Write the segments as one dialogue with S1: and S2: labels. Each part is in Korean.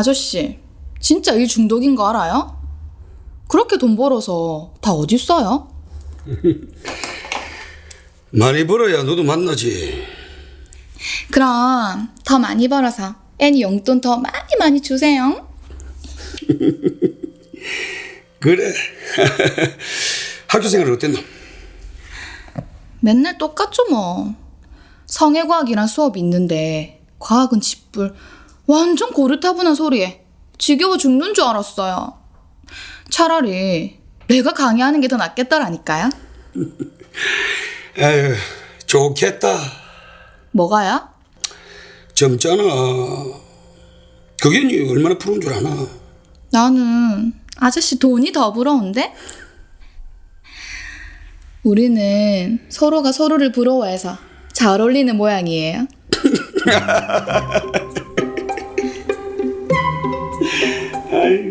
S1: 아저씨, 진짜 일 중독인 거 알아요? 그렇게 돈 벌어서 다 어디 써요?
S2: 많이 벌어야 너도 만나지.
S1: 그럼 더 많이 벌어서 애니 용돈 더 많이 많이 주세요.
S2: 그래. 학교 생활 어땠노?
S1: 맨날 똑같죠 뭐. 성해과학이란 수업이 있는데 과학은 집불 완전 고르타분한 소리에 지겨워 죽는 줄 알았어요. 차라리 내가 강의하는 게 더 낫겠더라니까요.
S2: 에휴, 좋겠다.
S1: 뭐가요?
S2: 젊잖아. 그게 니 얼마나 푸른 줄 아나.
S1: 나는 아저씨 돈이 더 부러운데? 우리는 서로가 서로를 부러워해서 잘 어울리는 모양이에요.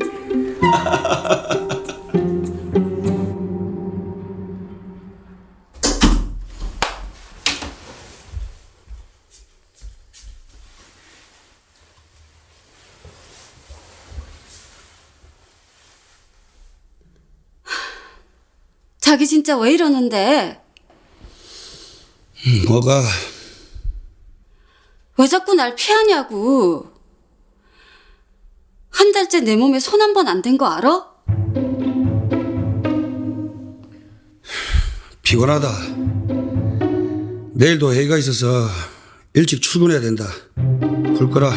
S3: 자기 진짜 왜 이러는데?
S2: 뭐가
S3: 왜 자꾸 날 피하냐고. 한 달째 내 몸에 손 한 번 안 댄 거 알아?
S2: 피곤하다. 내일도 회의가 있어서 일찍 출근해야 된다. 불 거라.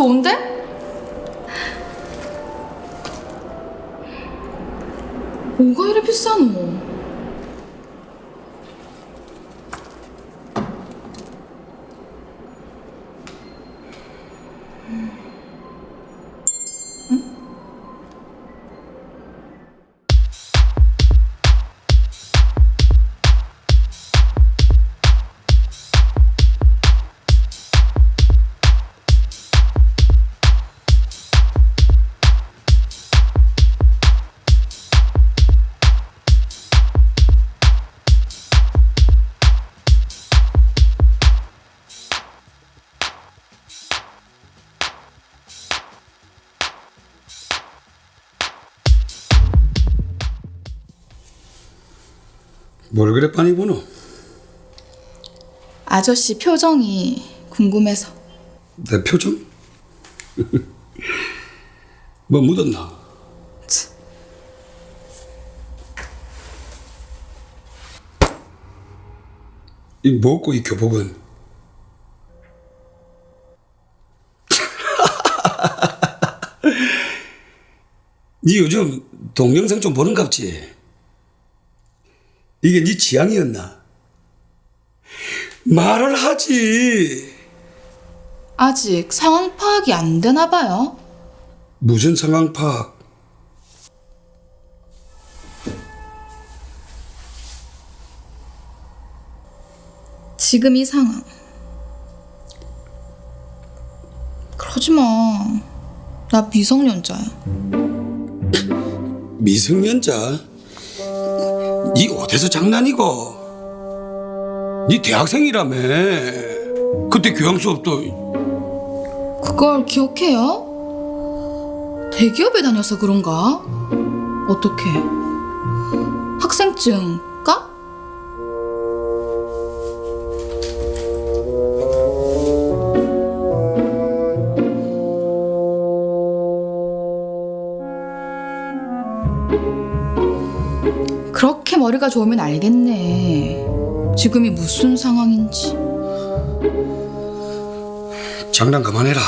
S1: 좋은데? 뭐가 이래 비싸노?
S2: 뭘 그래 빤히 보노?
S1: 아저씨 표정이 궁금해서
S2: 내 표정? 뭐 묻었나? 이 뭐고 이 교복은? 니 요즘 동영상 좀 보는 갑지? 이게 네 취향이었나? 말을 하지.
S1: 아직 상황 파악이 안 되나 봐요.
S2: 무슨 상황 파악?
S1: 지금 이 상황. 그러지 마. 나 미성년자야.
S2: 미성년자? 니 어디서 장난이고? 니 대학생이라며. 그때 교양 수업도
S1: 그걸 기억해요? 대기업에 다녀서 그런가? 어떻게? 학생증 머리가 좋으면 알겠네. 지금이 무슨 상황인지.
S2: 장난 그만해라.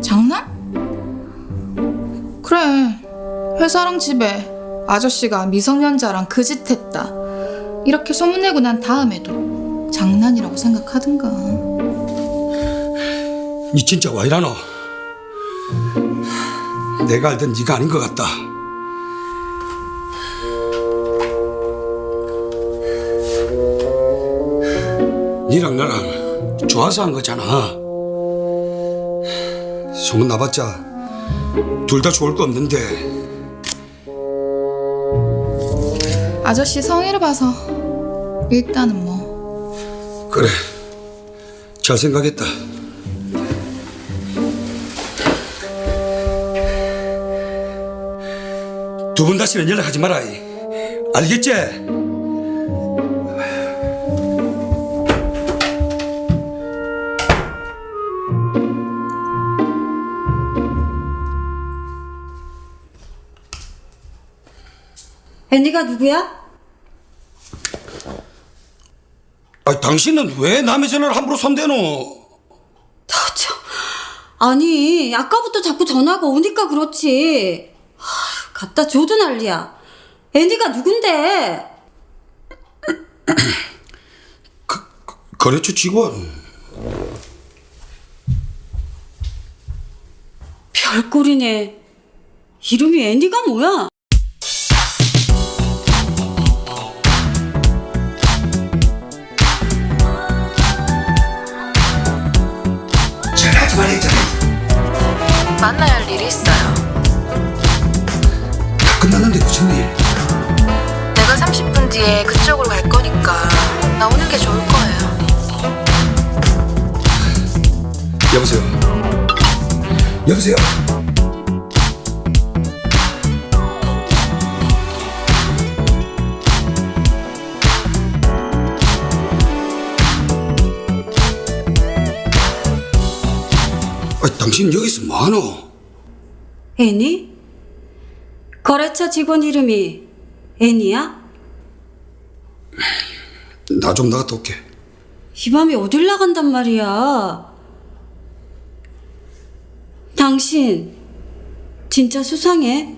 S1: 장난? 그래. 회사랑 집에 아저씨가 미성년자랑 그 짓 했다. 이렇게 소문내고 난 다음에도 장난이라고 생각하든가.
S2: 니 진짜 와 이라노? 내가 알던 니가 아닌 것 같다. 니랑 나랑 좋아서 한 거잖아. 소문 나봤자 둘 다 좋을 거 없는데
S1: 아저씨 성의를 봐서 일단은 뭐
S2: 그래 잘 생각했다. 두번 다시는 연락하지 마라. 이. 알겠지?
S3: 애니가 누구야?
S2: 아, 당신은 왜 남의 전화를 함부로 손대노?
S3: 참. 아니, 아까부터 자꾸 전화가 오니까 그렇지. 하, 갖다 줘도 난리야. 애니가 누군데?
S2: 거래처 직원.
S3: 별꼴이네. 이름이 애니가 뭐야?
S2: 끝났는데 무슨 일?
S1: 내가 30분 뒤에 그쪽으로 갈 거니까 나오는 게 좋을 거예요.
S2: 여보세요. 여보세요. 아, 당신 여기서 뭐하노?
S3: 애니? 거래처 직원 이름이 애니야?
S2: 나 좀 나갔다 올게.
S3: 이 밤에 어딜 나간단 말이야? 당신 진짜 수상해?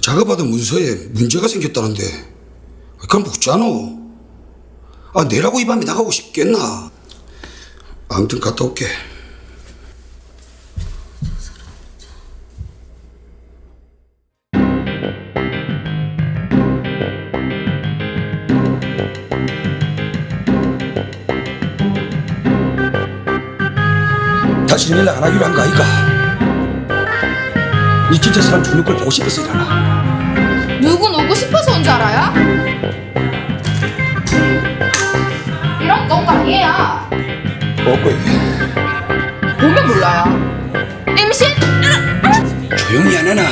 S2: 작업하던 문서에 문제가 생겼다는데 그럼 묻잖아. 아, 내라고 이 밤에 나가고 싶겠나? 아무튼 갔다 올게. 다시 연락 안 하기로 한 거 아이가? 니 진짜 사람 죽는 걸 보고 싶어서 일하나?
S1: 누구 오고 싶어서 온 줄 알아요? 이런 건 아니에요.
S2: 먹고 이게
S1: 보면 몰라요. 임신?
S2: 조용히 안 하나?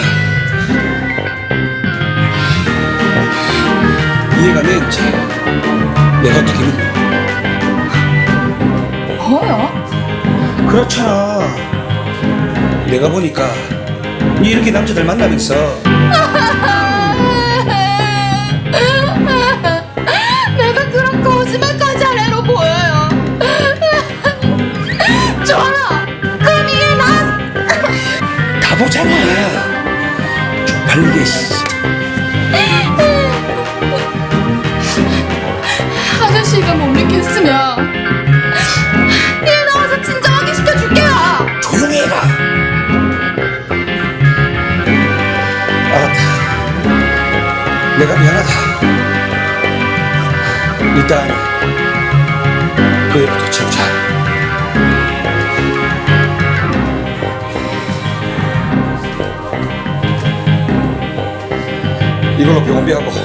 S2: 이해가 돼 이제 내가 어떻게 는
S1: 뭐요?
S2: 그렇잖아 내가 보니까 니 이렇게 남자들 만나면서
S1: 내가 그런 거짓말까지 할 애로 보여요. 좋아. 그럼 이게 나
S2: 다 보잖아 쪽팔리게 씨.
S1: 아저씨가 못 믿겠으면
S2: 일단 그 애부터 치우자 이걸로 병원비하고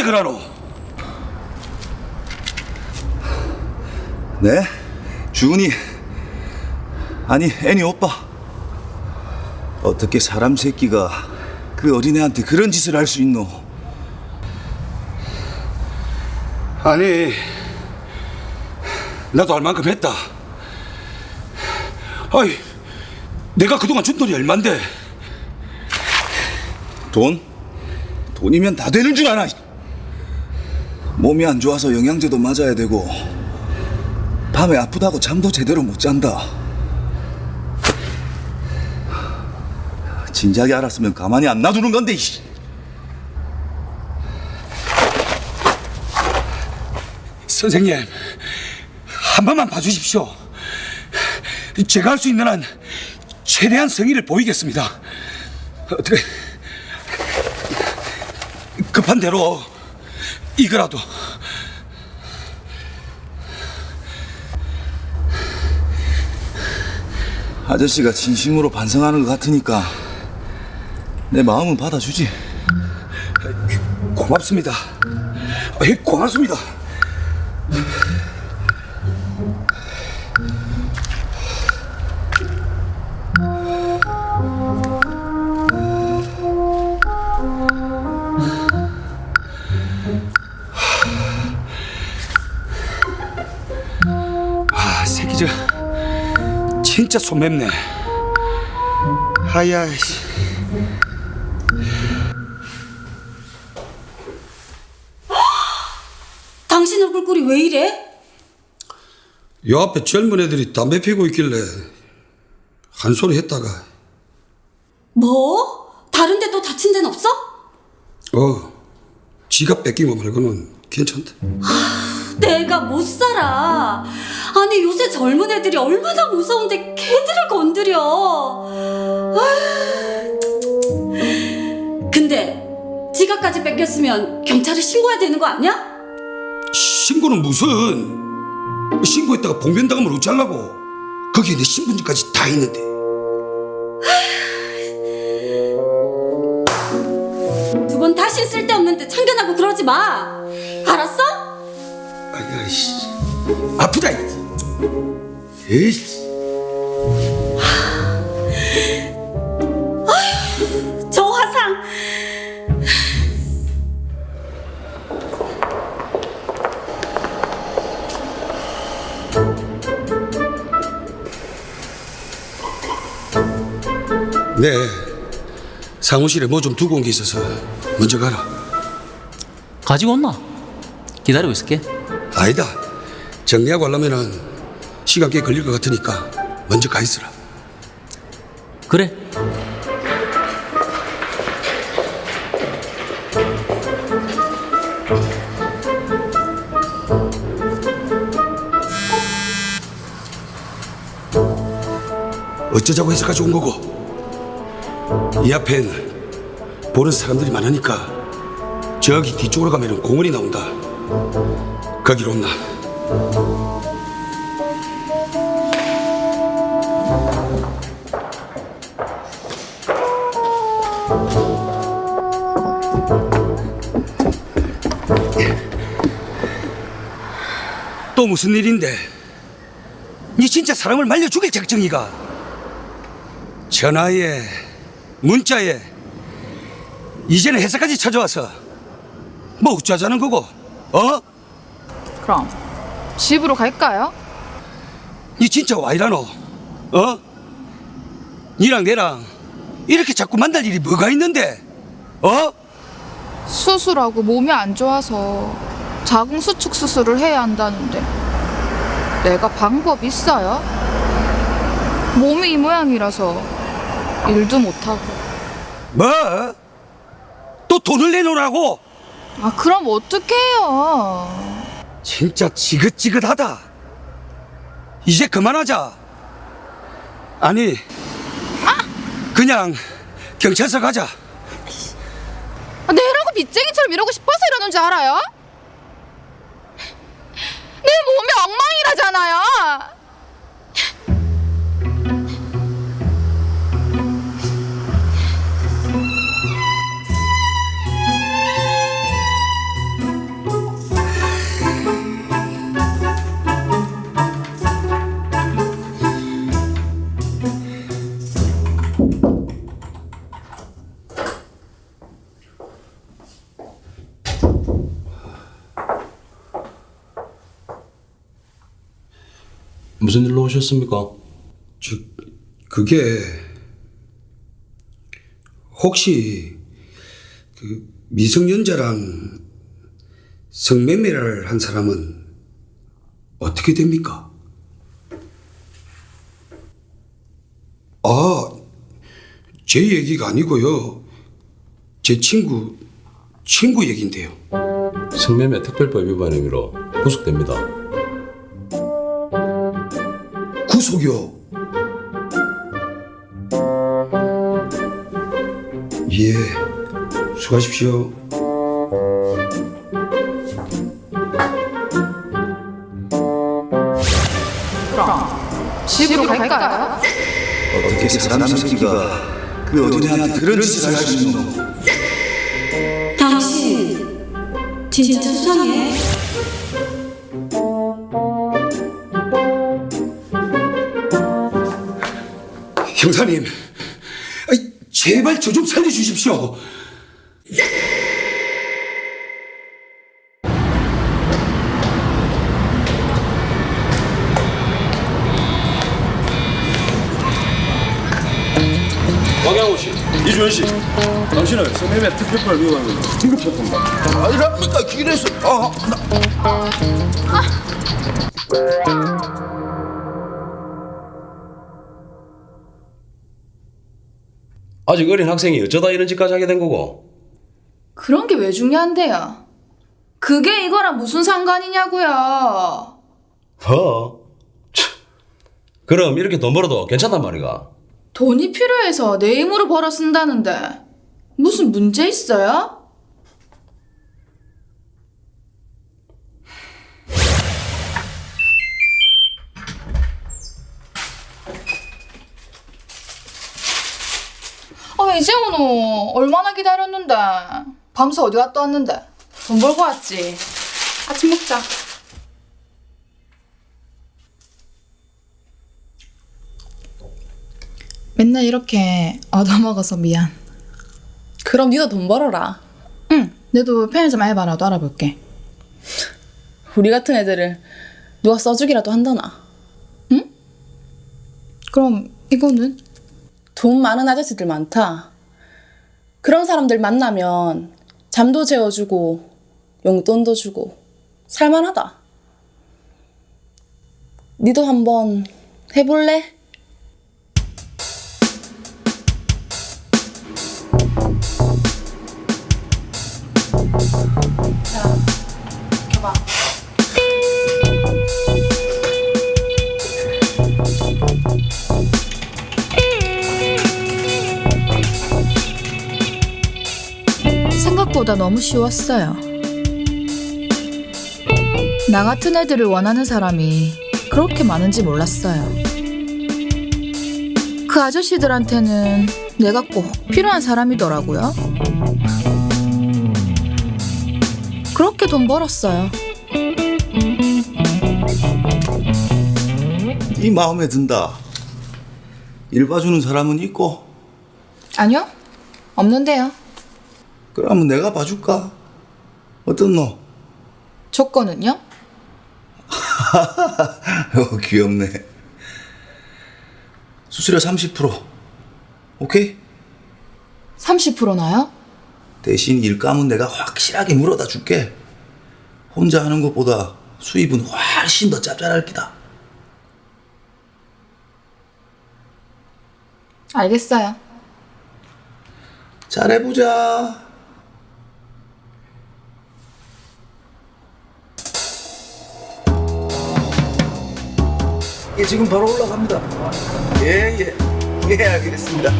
S2: 니 누군데 그러노?
S4: 네? 주은이 아니 애니 오빠 어떻게 사람 새끼가 그 어린애한테 그런 짓을 할 수 있노
S2: 아니 나도 할 만큼 했다 아이 내가 그동안 준 돈이 얼만데
S4: 돈? 돈이면 다 되는 줄 아나 몸이 안 좋아서 영양제도 맞아야 되고 밤에 아프다고 잠도 제대로 못 잔다 진작에 알았으면 가만히 안 놔두는 건데 이씨.
S2: 선생님, 한 번만 봐주십시오. 제가 할 수 있는 한 최대한 성의를 보이겠습니다. 어떻게 급한 대로 이거라도
S4: 아저씨가 진심으로 반성하는 것 같으니까 내 마음은 받아주지.
S2: 고맙습니다. 예, 고맙습니다. 진짜 손 맵네. 아야, 씨.
S3: 당신 얼굴 왜 이래?
S2: 요 앞에 젊은 애들이 담배 피고 있길래 한 소리 했다가
S3: 뭐? 다른데 또 다친 데는 없어?
S2: 어 지갑 뺏긴 거 말고는 괜찮다.
S3: 내가 못 살아. 아니 요새 젊은 애들이 얼마나 무서운데 걔들을 건드려. 아휴. 근데 지갑까지 뺏겼으면 경찰에 신고해야 되는 거 아니야?
S2: 신고는 무슨 신고했다가 봉변당하면 어쩌려고 거기에 내 신분증까지 다 있는데
S3: 두 번 다시 쓸데없는데 참견하고 그러지 마. 알았어?
S2: 아이씨 아프다 에이씨
S3: 저 화상.
S2: 네 사무실에 뭐 좀 두고 온 게 있어서 먼저 가라
S5: 가지고 온나? 기다리고 있을게.
S2: 아니다 정리하고 하려면은 시간 꽤 걸릴 것 같으니까 먼저 가 있으라.
S5: 그래.
S2: 어쩌자고 해서 가져온 거고? 이 앞엔 보는 사람들이 많으니까 저기 뒤쪽으로 가면 공원이 나온다. 거기로 온나 또 무슨 일인데 니 진짜 사람을 말려 죽일 작정이가 전화에 문자에 이제는 회사까지 찾아와서 뭐 어쩌자는 거고 어?
S1: 그럼 집으로 갈까요?
S2: 니 진짜 와 이라노 어? 니랑 내랑 이렇게 자꾸 만날 일이 뭐가 있는데 어?
S1: 수술하고 몸이 안 좋아서 자궁수축 수술을 해야 한다는데 내가 방법 있어요? 몸이 이 모양이라서 일도 못하고
S2: 뭐? 또 돈을 내놓으라고?
S1: 아 그럼 어떡해요
S2: 진짜 지긋지긋하다 이제 그만하자 아니 그냥 경찰서 가자
S1: 아, 내라고 빚쟁이처럼 이러고 싶어서 이러는 줄 알아요? 내 몸이 엉망이라잖아요
S6: 무슨 일로 오셨습니까?
S2: 저, 그게 혹시 그 미성년자랑 성매매를 한 사람은 어떻게 됩니까? 아, 제 얘기가 아니고요. 제 친구 친구 얘긴데요.
S6: 성매매 특별법 위반 혐의로 구속됩니다.
S2: 속이요. 예, 수고하십시오.
S1: 집으로 갈까요?
S4: 어떻게 사람 새끼가 그 어린애한테 그런 짓을 할 수 있는 놈?
S3: 당신 진짜 수상해.
S2: 형사님, 아이, 제발 저 좀 살려주십시오.
S6: 박양호 씨, 이주현 씨, 당신은 성매매 특별법 위반으로 긴급 체포입니다.
S4: 아니랍니까? 길에서. 아,
S6: 아 직 어린 학생이 어쩌다 이런 짓까지 하게 된 거고?
S1: 그런 게 왜 중요한데요? 그게 이거랑 무슨 상관이냐고요?
S6: 허. 참. 그럼 이렇게 돈 벌어도 괜찮단 말이가?
S1: 돈이 필요해서 내 힘으로 벌어 쓴다는데 무슨 문제 있어요? 아 이제 오노 얼마나 기다렸는데? 밤새 어디 갔다 왔는데? 돈 벌고 왔지. 아침 먹자. 맨날 이렇게 얻어먹어서 미안.
S7: 그럼 니도 돈 벌어라.
S1: 응. 내도 편의점 알바라도 알아볼게.
S7: 우리 같은 애들을 누가 써주기라도 한다나.
S1: 그럼 이거는?
S7: 돈 많은 아저씨들 많다. 그런 사람들 만나면 잠도 재워주고 용돈도 주고 살만하다. 니도 한번 해볼래?
S1: 생각보다 너무 쉬웠어요. 나 같은 애들을 원하는 사람이 그렇게 많은지 몰랐어요. 그 아저씨들한테는 내가 꼭 필요한 사람이더라고요. 그렇게 돈 벌었어요.
S4: 이 마음에 든다. 일 봐주는 사람은 있고
S1: 아니요? 없는데요.
S4: 그러면 내가 봐줄까? 너?
S1: 조건은요?
S4: 어, 귀엽네. 수수료 30% 오케이?
S1: 30% 나요?
S4: 대신 일감은 내가 확실하게 물어다 줄게. 혼자 하는 것보다 수입은 훨씬 더 짭짤할 기다.
S1: 알겠어요.
S4: 잘해보자. 예, 지금 바로 올라갑니다. 예, 예. 예, 알겠습니다.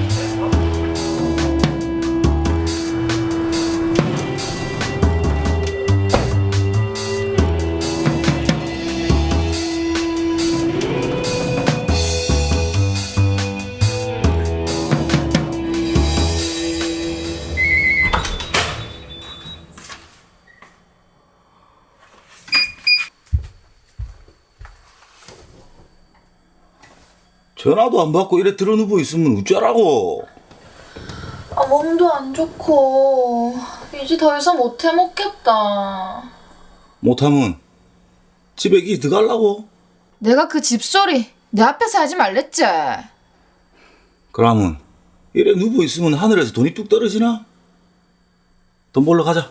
S4: 전화도 안 받고 이래 들어누워 있으면 어쩌라고.
S1: 아, 몸도 안 좋고 이제 더 이상 못 해먹겠다.
S4: 못하면 집에 기 들어가려고.
S1: 내가 그 집소리 내 앞에서 하지 말랬지.
S4: 그러면 이래 누워 있으면 하늘에서 돈이 뚝 떨어지나? 돈 벌러 가자.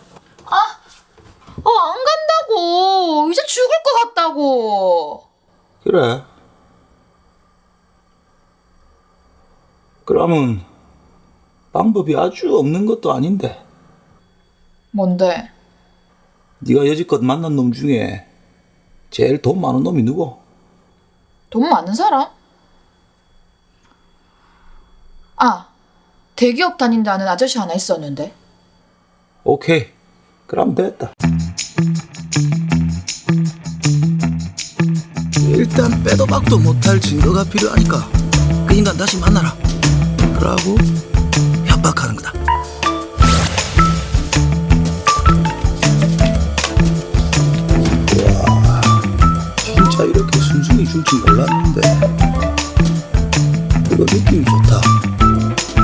S1: 어, 안 간다고. 이제 죽을 것 같다고.
S4: 그래. 그러면 방법이 아주 없는 것도 아닌데
S1: 뭔데?
S4: 네가 여지껏 만난 놈 중에 제일 돈 많은 놈이 누구?
S1: 돈 많은 사람? 아, 대기업 다닌다는 아저씨 하나 있었는데.
S4: 오케이 그럼 됐다 일단 빼도 박도 못할 증거가 필요하니까 그 인간 다시 만나라 그러고 협박하는 거다 와 진짜 이렇게 순순히 줄 줄 몰랐는데 이거 느낌이 좋다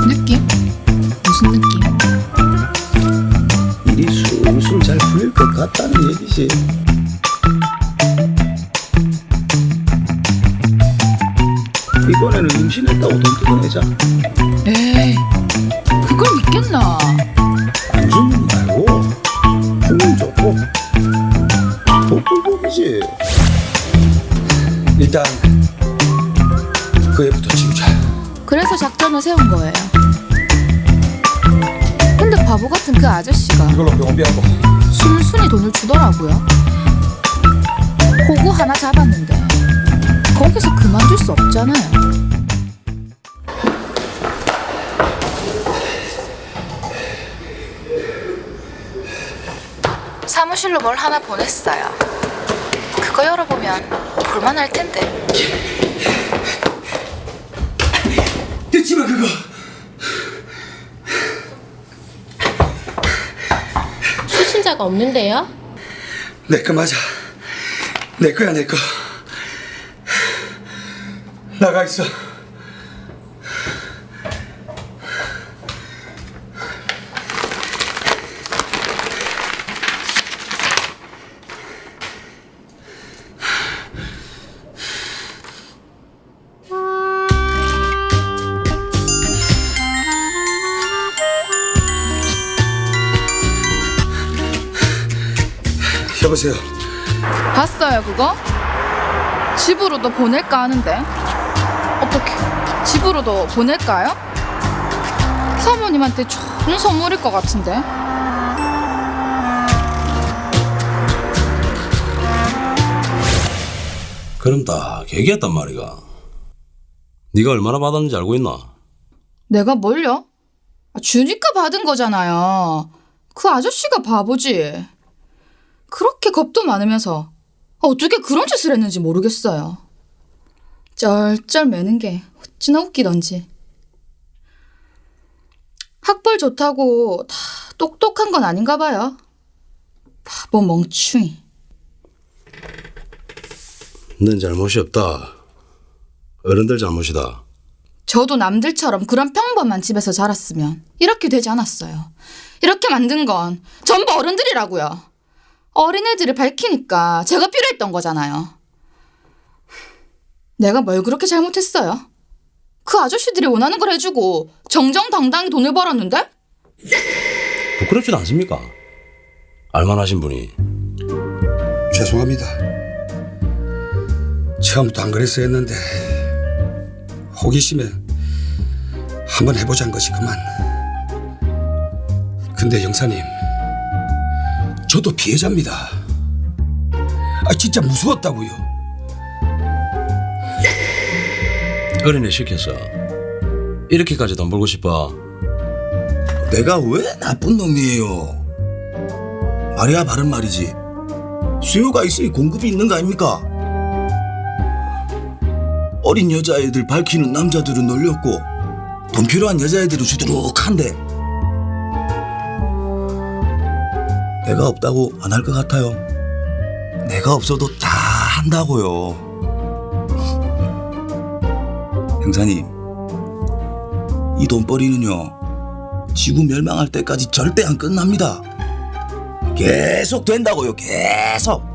S1: 느낌? 무슨 느낌?
S4: 일이 술술 잘 풀릴 것 같다는 얘기지. 이번에는 임신했다고 돈 뜯어내자.
S1: 에이, 그걸 믿겠나?
S4: 안 주면 말고 주면 좋고 복불복이지.
S2: 일단 그 애부터 지우자.
S1: 그래서 작전을 세운 거예요. 근데 바보 같은 그 아저씨가
S2: 이걸로 병원비하고
S1: 순순히 돈을 주더라고요. 호구 하나 잡았는데 거기서 그만둘 수 없잖아요. 사무실로 뭘 하나 보냈어요. 그거 열어보면 볼만할 텐데.
S2: 듣지 마 그거.
S8: 수신자가 없는데요?
S2: 내 거 맞아. 내 거야 내 거. 나가 있어. 여보세요.
S1: 봤어요 그거? 집으로도 보낼까 하는데 어떻게 집으로도 보낼까요? 사모님한테 좋은 선물일 것 같은데
S6: 그럼 딱 얘기했단 말이가. 네가 얼마나 받았는지 알고 있나?
S1: 내가 뭘요? 아, 주니까 받은 거잖아요 그 아저씨가 바보지 그렇게 겁도 많으면서 어떻게 그런 짓을 했는지 모르겠어요 쩔쩔 매는 게 어찌나 웃기던지 학벌 좋다고 다 똑똑한 건 아닌가 봐요 바보 멍충이
S6: 넌 잘못이 없다. 어른들 잘못이다.
S1: 저도 남들처럼 그런 평범한 집에서 자랐으면 이렇게 되지 않았어요. 이렇게 만든 건 전부 어른들이라고요. 어린애들을 밝히니까 제가 필요했던 거잖아요. 내가 뭘 그렇게 잘못했어요? 그 아저씨들이 원하는 걸 해주고 정정당당히 돈을 벌었는데?
S6: 부끄럽지도 않습니까? 알만하신 분이
S2: 죄송합니다. 처음부터 안 그랬어야 했는데 호기심에 한번 해보자는 것이 그만. 근데 영사님, 저도 피해자입니다. 아 진짜 무서웠다고요.
S6: 어린애 시켜서 이렇게까지 돈 벌고 싶어.
S4: 내가 왜 나쁜 놈이에요? 말이야 바른 말이지. 수요가 있으니 공급이 있는 거 아닙니까? 어린 여자애들 밝히는 남자들은 널렸고 돈 필요한 여자애들은 주두룩한데 내가 없다고 안 할 것 같아요. 내가 없어도 다 한다고요. 형사님, 이 돈벌이는요 지구 멸망할 때까지 절대 안 끝납니다. 계속 된다고요, 계속.